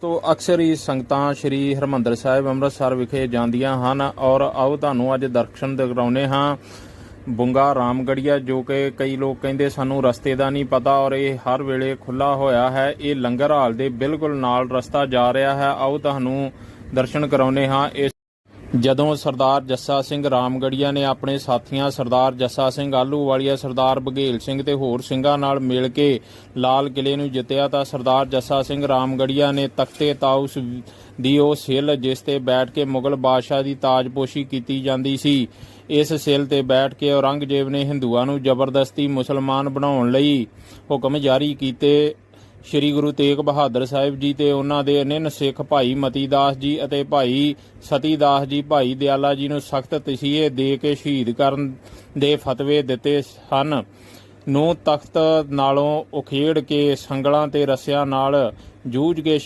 ਤੋਂ ਅਕਸਰ ਹੀ ਸੰਗਤਾਂ ਸ੍ਰੀ ਹਰਮੰਦਰ ਸਾਹਿਬ ਅੰਮ੍ਰਿਤਸਰ ਵਿਖੇ ਜਾਂਦੀਆਂ ਹਨ ਔਰ ਆਓ ਤੁਹਾਨੂੰ ਅੱਜ ਦਰਸ਼ਨ ਦਿਖਾਉਨੇ ਹਾਂ। ਬੁੰਗਾ ਰਾਮਗੜੀਆ, ਜੋ ਕਿ ਕਈ ਲੋਕ ਕਹਿੰਦੇ ਸਾਨੂੰ ਰਸਤੇ ਦਾ ਨਹੀਂ ਪਤਾ ਔਰ ਇਹ ਹਰ ਵੇਲੇ ਖੁੱਲਾ ਹੋਇਆ ਹੈ। ਇਹ ਲੰਗਰ ਹਾਲ ਦੇ ਬਿਲਕੁਲ ਨਾਲ ਰਸਤਾ ਜਾ ਰਿਹਾ ਹੈ। ਆਓ ਤੁਹਾਨੂੰ ਦਰਸ਼ਨ ਕਰਾਉਨੇ ਹਾਂ। ਇਸ ਜਦੋਂ ਸਰਦਾਰ ਜੱਸਾ ਸਿੰਘ ਰਾਮਗੜੀਆ ਨੇ ਆਪਣੇ ਸਾਥੀਆਂ ਸਰਦਾਰ ਜੱਸਾ ਸਿੰਘ ਆਲੂਵਾਲੀਆ ਸਰਦਾਰ ਬਘੇਲ ਸਿੰਘ ਤੇ ਹੋਰ ਸਿੰਘਾਂ ਨਾਲ ਮਿਲ ਕੇ ਲਾਲ ਕਿਲੇ ਨੂੰ ਜਿੱਤਿਆ ਤਾਂ ਸਰਦਾਰ ਜੱਸਾ ਸਿੰਘ ਰਾਮਗੜੀਆ ਨੇ ਤਖਤੇ ਤਾਊਸ ਦੀ ਉਹ ਸਿੱਲ ਜਿਸ ਤੇ ਬੈਠ ਕੇ ਮੁਗਲ ਬਾਦਸ਼ਾਹ ਦੀ ਤਾਜਪੋਸ਼ੀ ਕੀਤੀ ਜਾਂਦੀ ਸੀ, ਇਸ ਸਿੱਲ ਤੇ ਬੈਠ ਕੇ ਔਰੰਗਜ਼ੇਬ ਨੇ ਹਿੰਦੂਆਂ ਨੂੰ ਜ਼ਬਰਦਸਤੀ ਮੁਸਲਮਾਨ ਬਣਾਉਣ ਲਈ ਹੁਕਮ ਜਾਰੀ ਕੀਤੇ। ਸ੍ਰੀ ਗੁਰੂ ਤੇਗ ਬਹਾਦਰ ਸਾਹਿਬ ਜੀ ਤੇ ਉਹਨਾਂ ਦੇ ਅਨਿਨ ਸਿੱਖ ਭਾਈ ਮਤੀਦਾਸ ਜੀ ਅਤੇ ਭਾਈ ਸਤੀਦਾਸ ਜੀ, ਭਾਈ ਦਿਆਲਾ ਜੀ ਨੂੰ ਸਖਤ ਤਸੀਹੇ ਦੇ ਕੇ ਸ਼ਹੀਦ ਕਰਨ ਦੇ ਫਤਵੇ ਦਿੱਤੇ ਹਨ ਨੂੰ ਤਖਤ ਨਾਲੋਂ ਉਖੇੜ ਕੇ ਸੰਗਲਾਂ ਤੇ ਰੱਸਿਆਂ ਨਾਲ ਜੂਝ ਕੇ